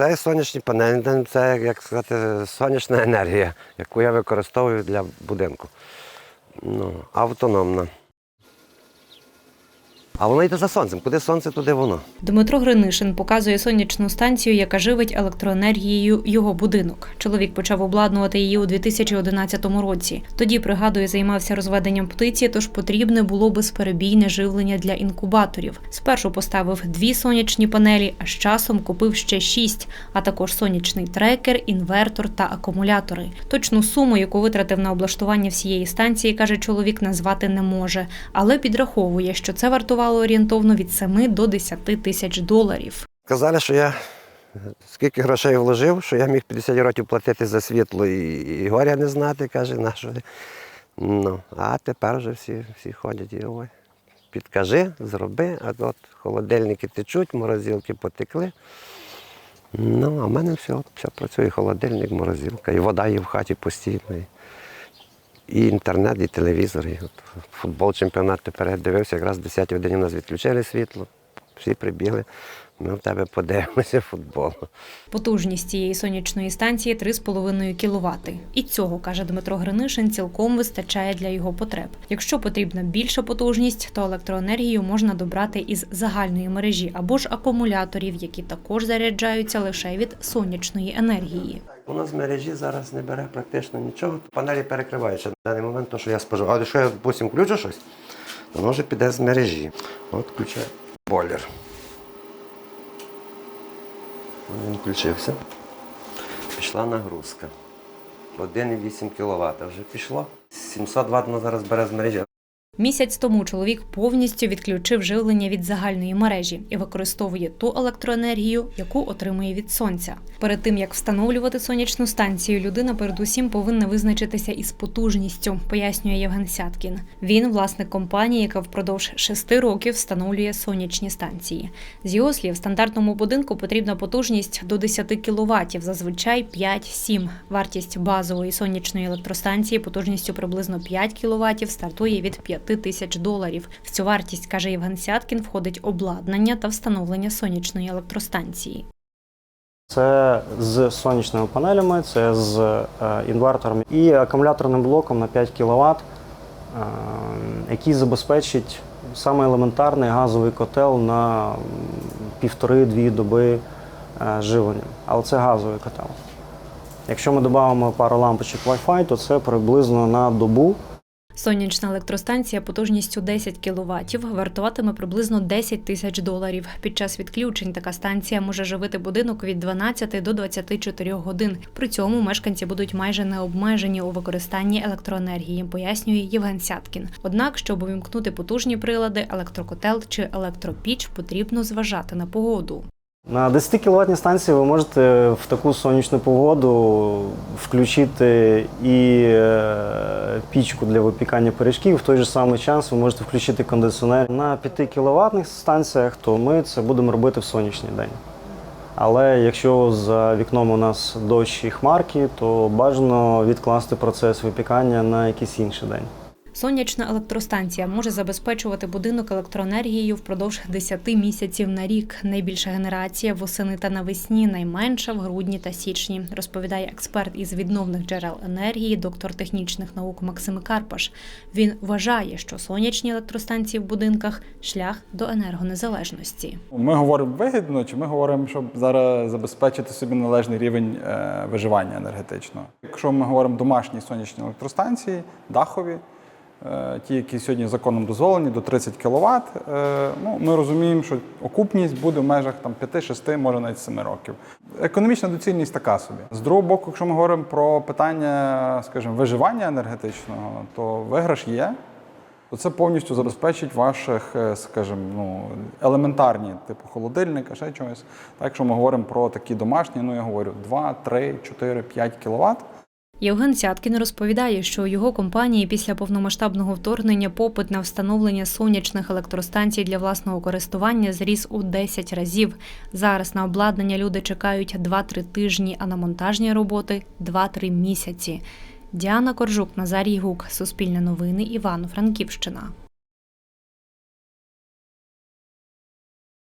Це сонячні панелі, це як сказати, сонячна енергія, яку я використовую для будинку. Ну, автономна. А воно йде за сонцем. Куди сонце, туди воно. Дмитро Гринишин показує сонячну станцію, яка живить електроенергією його будинок. Чоловік почав обладнувати її у 2011 році. Тоді пригадує, займався розведенням птиці, тож потрібне було безперебійне живлення для інкубаторів. Спершу поставив дві сонячні панелі, а з часом купив ще шість, а також сонячний трекер, інвертор та акумулятори. Точну суму, яку витратив на облаштування всієї станції, каже чоловік, назвати не може, але підраховує, що це вартувало орієнтовно від 7 до 10 тисяч доларів. Казали, що я скільки грошей вложив, що я міг 50 років платити за світло і, і горя не знати, каже, на Ну, а тепер вже всі, всі ходять і ой, підкажи, зроби, а от холодильники течуть, морозилки потекли. Ну, а в мене все, все працює, холодильник, морозилка, і вода є в хаті постійно. І, інтернет, і телевізор. І от футбол, чемпіонат тепер дивився, якраз в 10 годині у нас відключили світло. Всі прибігли, ми в тебе подивимося футбол. Потужність цієї сонячної станції 3,5 кВт. І цього, каже Дмитро Гринишин, цілком вистачає для його потреб. Якщо потрібна більша потужність, то електроенергію можна добрати із загальної мережі або ж акумуляторів, які також заряджаються лише від сонячної енергії. У нас в мережі зараз не бере практично нічого. Панелі перекриваються на даний момент, то, що я споживаю. Але якщо я допустим, включу щось, то воно вже піде з мережі. От включаю бойлер. Він включився. Пішла нагрузка. 1,8 кВт вже пішло. 700 Вт зараз бере з мережі. Місяць тому чоловік повністю відключив живлення від загальної мережі і використовує ту електроенергію, яку отримує від сонця. Перед тим як встановлювати сонячну станцію, людина передусім повинна визначитися із потужністю, пояснює Євген Сяткін. Він власник компанії, яка впродовж шести років встановлює сонячні станції. З його слів, стандартному будинку потрібна потужність до 10 кВт, зазвичай 5-7. Вартість базової сонячної електростанції потужністю приблизно 5 кВт стартує від 5 тисяч доларів. В цю вартість, каже Євген Сяткін, входить обладнання та встановлення сонячної електростанції. Це з сонячними панелями, це з е, інвертором і акумуляторним блоком на 5 кВт, е, який забезпечить саме елементарний газовий котел на півтори-дві доби е, живлення. Але це газовий котел. Якщо ми додамо пару лампочок Wi-Fi, то це приблизно на добу Сонячна електростанція потужністю 10 кВт вартуватиме приблизно 10 тисяч доларів. Під час відключень така станція може живити будинок від 12 до 24 годин. При цьому мешканці будуть майже не обмежені у використанні електроенергії, пояснює Євген Сяткін. Однак, щоб увімкнути потужні прилади, електрокотел чи електропіч, потрібно зважати на погоду. На 10 кВт станції ви можете в таку сонячну погоду включити і е, пічку для випікання пиріжків. В той же самий час ви можете включити кондиціонер. На 5 кВт станціях, то ми це будемо робити в сонячний день. Але якщо за вікном у нас дощ і хмарки, то бажано відкласти процес випікання на якийсь інший день. Сонячна електростанція може забезпечувати будинок електроенергією впродовж 10 місяців на рік. Найбільша генерація восени та навесні, найменша в грудні та січні, розповідає експерт із відновних джерел енергії, доктор технічних наук Максим Карпаш. Він вважає, що сонячні електростанції в будинках шлях до енергонезалежності. Ми говоримо вигідно, чи ми говоримо, щоб зараз забезпечити собі належний рівень е, виживання енергетичного. Якщо ми говоримо домашні сонячні електростанції, дахові, ті, які сьогодні законом дозволені, до 30 кВт, е, ну, ми розуміємо, що окупність буде в межах там, 5-6, може навіть 7 років. Економічна доцільність така собі. З другого боку, якщо ми говоримо про питання, скажімо, виживання енергетичного, то виграш є то це повністю забезпечить ваших, е, скажімо, ну, елементарні, типу холодильника, ще чогось. Так, якщо ми говоримо про такі домашні, ну я говорю 2, 3, 4, 5 кВт. Євген Сяткін розповідає, що у його компанії після повномасштабного вторгнення попит на встановлення сонячних електростанцій для власного користування зріс у 10 разів. Зараз на обладнання люди чекають 2-3 тижні, а на монтажні роботи 2-3 місяці. Діана Коржук, Назарій Гук, Суспільне новини, Івано-Франківщина.